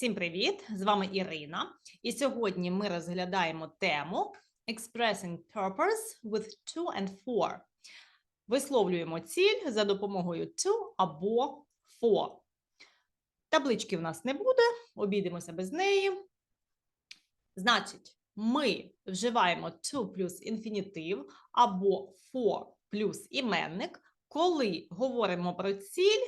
Всім привіт! З вами Ірина. І сьогодні ми розглядаємо тему Expressing Purpose with to and for. Висловлюємо ціль за допомогою to або for. Таблички в нас не буде, обійдемося без неї. Значить, ми вживаємо to плюс інфінітив або for плюс іменник, коли говоримо про ціль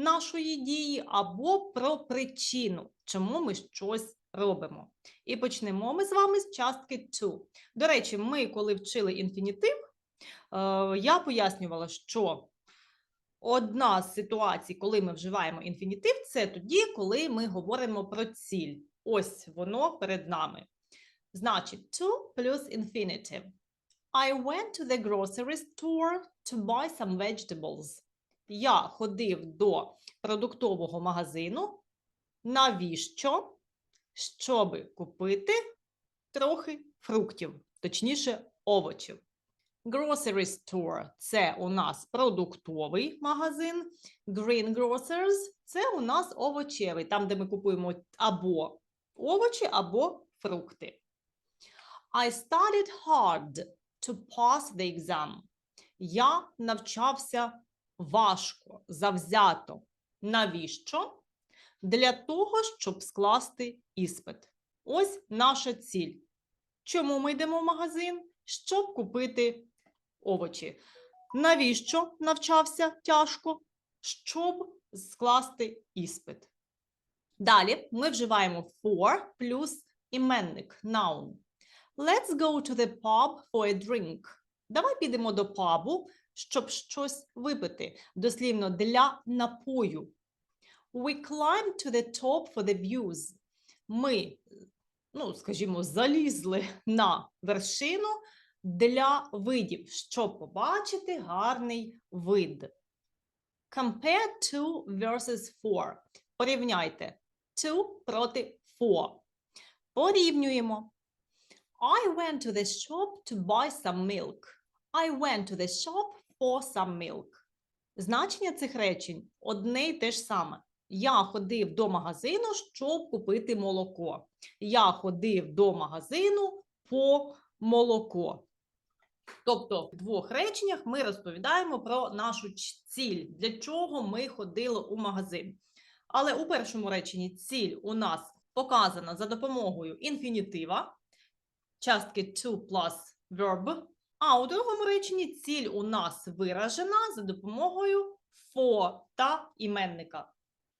нашої дії або про причину, чому ми щось робимо. І почнемо ми з вами з частки to. До речі, ми, коли вчили інфінітив, е, я пояснювала, що одна з ситуацій, коли ми вживаємо інфінітив, це тоді, коли ми говоримо про ціль. Ось воно перед нами. Значить, to плюс infinitive. I went to the grocery store to buy some vegetables. Я ходив до продуктового магазину. Навіщо? Щоб купити трохи фруктів, точніше, овочів. Grocery store – це у нас продуктовий магазин. Green grocers – це у нас овочевий, там, де ми купуємо або овочі, або фрукти. I studied hard to pass the exam. Я навчався важко, завзято. Навіщо? Для того, щоб скласти іспит. Ось наша ціль. Чому ми йдемо в магазин? Щоб купити овочі. Навіщо навчався тяжко? Щоб скласти іспит. Далі ми вживаємо for плюс іменник noun. Let's go to the pub for a drink. Давай підемо до пабу, щоб щось випити, дослівно для напою. We climb to the top for the views. Ми, ну, скажімо, залізли на вершину для видів, щоб побачити гарний вид. Compare to versus for. Порівняйте to проти for. Порівнюємо. I went to the shop to buy some milk. I went to the shop for some milk. Значення цих речень одне й те ж саме. Я ходив до магазину, щоб купити молоко. Я ходив до магазину по молоко. Тобто, в двох реченнях ми розповідаємо про нашу ціль, для чого ми ходили у магазин. Але у першому реченні ціль у нас показана за допомогою інфінітива, частки to plus verb, а у другому реченні ціль у нас виражена за допомогою for та іменника.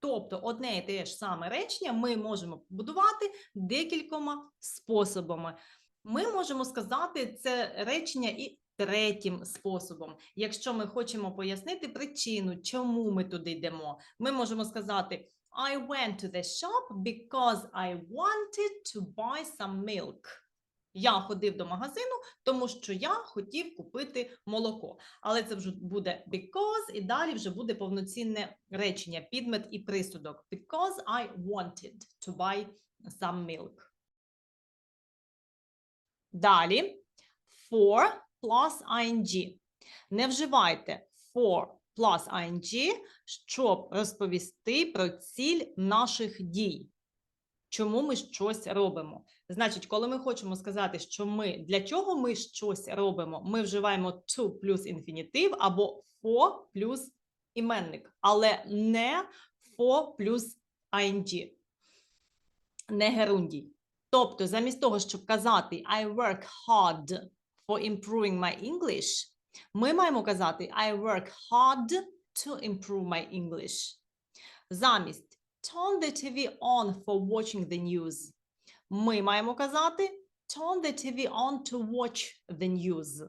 Тобто одне і те ж саме речення ми можемо побудувати декількома способами. Ми можемо сказати це речення і третім способом. Якщо ми хочемо пояснити причину, чому ми туди йдемо, ми можемо сказати I went to the shop because I wanted to buy some milk. Я ходив до магазину, тому що я хотів купити молоко. Але це вже буде because, і далі вже буде повноцінне речення, підмет і присудок. Because I wanted to buy some milk. Далі for plus ing. Не вживайте for plus ing, щоб розповісти про ціль наших дій. Чому ми щось робимо? Значить, коли ми хочемо сказати, що ми для чого ми щось робимо, ми вживаємо to плюс інфінітив або for плюс іменник, але не for плюс ing, не герундій. Тобто, замість того, щоб казати I work hard for improving my English, ми маємо казати I work hard to improve my English. Замість turn the TV on for watching the news. Ми маємо казати turn the TV on to watch the news.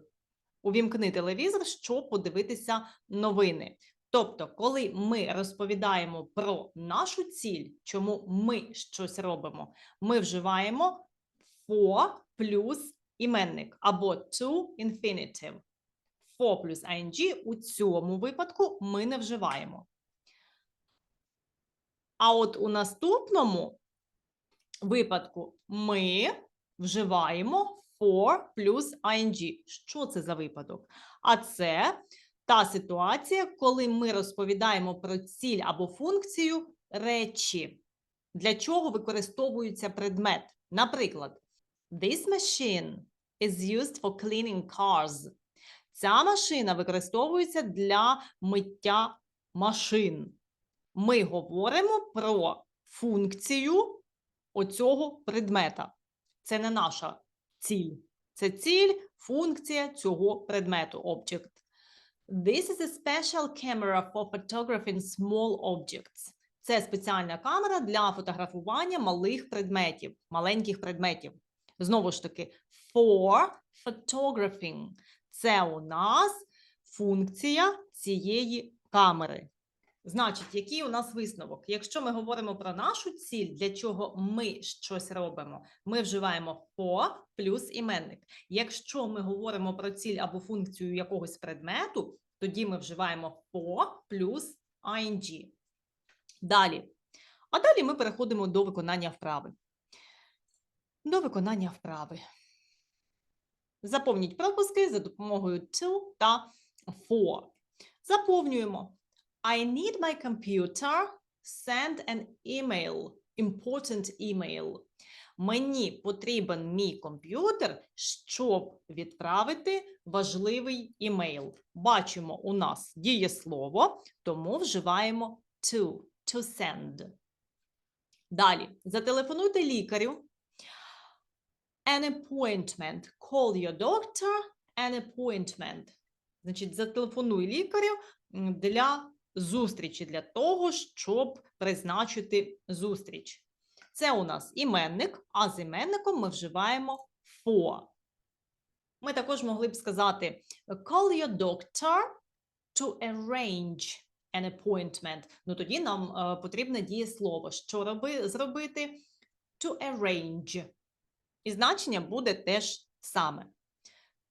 Увімкни телевізор, щоб подивитися новини. Тобто, коли ми розповідаємо про нашу ціль, чому ми щось робимо, ми вживаємо for плюс іменник або to infinitive. For плюс ing у цьому випадку ми не вживаємо. А от у наступному випадку ми вживаємо for плюс ing. Що це за випадок? А це та ситуація, коли ми розповідаємо про ціль або функцію речі. для чого використовується предмет. Наприклад, this machine is used for cleaning cars. Ця машина використовується для миття машин. Ми говоримо про функцію оцього предмета. Це не наша ціль. Це ціль, функція цього предмету, object. This is a special camera for photographing small objects. Це спеціальна камера для фотографування малих предметів, маленьких предметів. Знову ж таки, for photographing. Це у нас функція цієї камери. Значить, який у нас висновок? Якщо ми говоримо про нашу ціль, для чого ми щось робимо, ми вживаємо for плюс іменник. Якщо ми говоримо про ціль або функцію якогось предмету, тоді ми вживаємо for плюс ing. Далі. А далі ми переходимо до виконання вправи. До виконання вправи. Заповніть пропуски за допомогою to та for. Заповнюємо. I need my computer. Send an email. Important email. Мені потрібен мій комп'ютер, щоб відправити важливий імейл. Бачимо, у нас дієслово, тому вживаємо to, to send. Далі, зателефонуйте лікарю. An appointment. Call your doctor. An appointment. Значить, зателефонуй лікарю для зустрічі, для того, щоб призначити зустріч. Це у нас іменник, а з іменником ми вживаємо for. Ми також могли б сказати call your doctor to arrange an appointment. Ну тоді нам е, потрібне дієслово. Що роби, зробити? To arrange. І значення буде теж саме.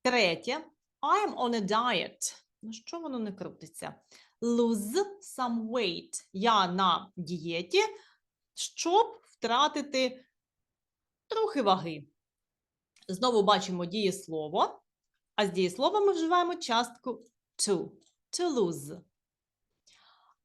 Третє. I am on a diet. Ну що воно не крутиться? Lose some weight. Я на дієті, щоб втратити трохи ваги. Знову бачимо дієслово, а з дієсловом ми вживаємо частку to. To lose.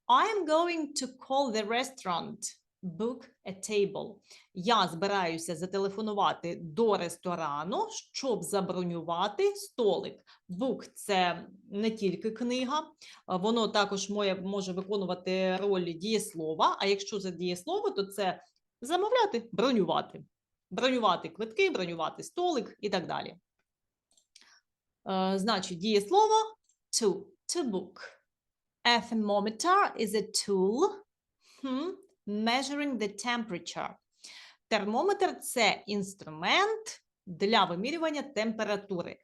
I am going to call the restaurant. Book a table. Я збираюся зателефонувати до ресторану, щоб забронювати столик. Book – це не тільки книга, воно також може виконувати роль дієслова. А якщо за дієслово, то це замовляти, бронювати. Бронювати квитки, бронювати столик і так далі. Е, Значить, дієслово to, to book. A thermometer is a tool measuring the temperature. Термометр це інструмент для вимірювання температури.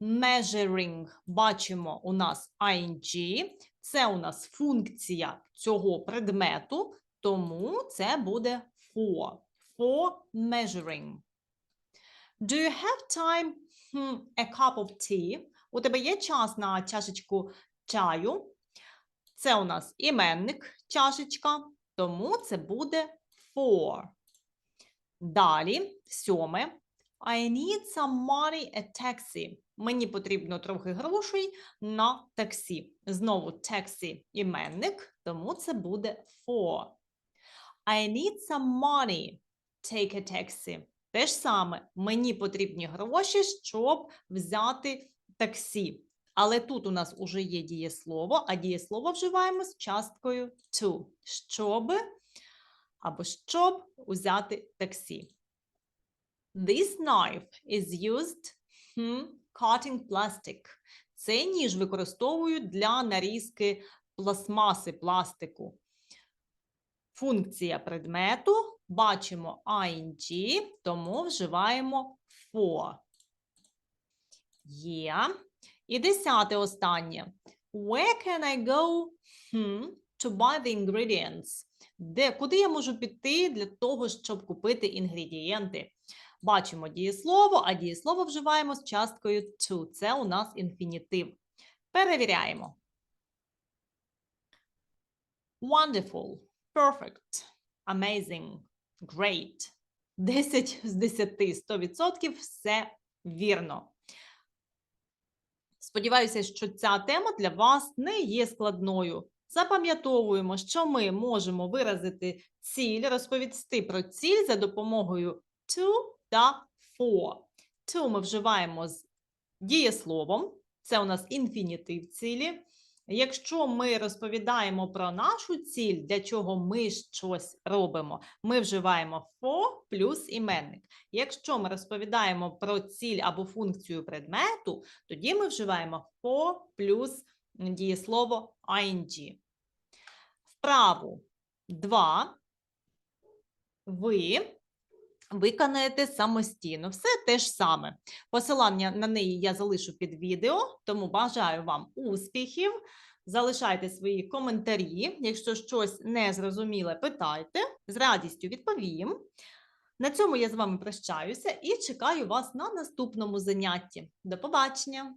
Measuring, бачимо, у нас ing, це у нас функція цього предмету, тому це буде for. For measuring. Do you have time? Hmm, a cup of tea. У тебе є час на чашечку чаю? Це у нас іменник, чашечка, тому це буде for. Далі, сьоме. I need some money a taxi. Мені потрібно трохи грошей на таксі. Знову taxi іменник, тому це буде for. I need some money. Take a taxi. Те ж саме, мені потрібні гроші, щоб взяти таксі. Але тут у нас уже є дієслово, а дієслово вживаємо з часткою to, щоб або щоб взяти таксі. This knife is used hmm, cutting plastic. Цей ніж використовують для нарізки пластмаси, пластику. Функція предмету бачимо ing, тому вживаємо for. Є. І десяте останнє. Where can I go hmm, to buy the ingredients? Де, куди я можу піти для того, щоб купити інгредієнти? Бачимо дієслово, а дієслово вживаємо з часткою to. Це у нас інфінітив. Перевіряємо. Wonderful, perfect, amazing, great. 10 з 10, 100% все вірно. Сподіваюся, що ця тема для вас не є складною. Запам'ятовуємо, що ми можемо виразити ціль, розповісти про ціль за допомогою to та for. To ми вживаємо з дієсловом, це у нас інфінітив цілі. Якщо ми розповідаємо про нашу ціль, для чого ми щось робимо, ми вживаємо for плюс іменник. Якщо ми розповідаємо про ціль або функцію предмету, тоді ми вживаємо for плюс дієслово ing. Вправу 2 ви виконаєте самостійно. Все те ж саме. Посилання на неї я залишу під відео, тому бажаю вам успіхів. Залишайте свої коментарі. Якщо щось незрозуміле, питайте. З радістю відповім. На цьому я з вами прощаюся і чекаю вас на наступному занятті. До побачення!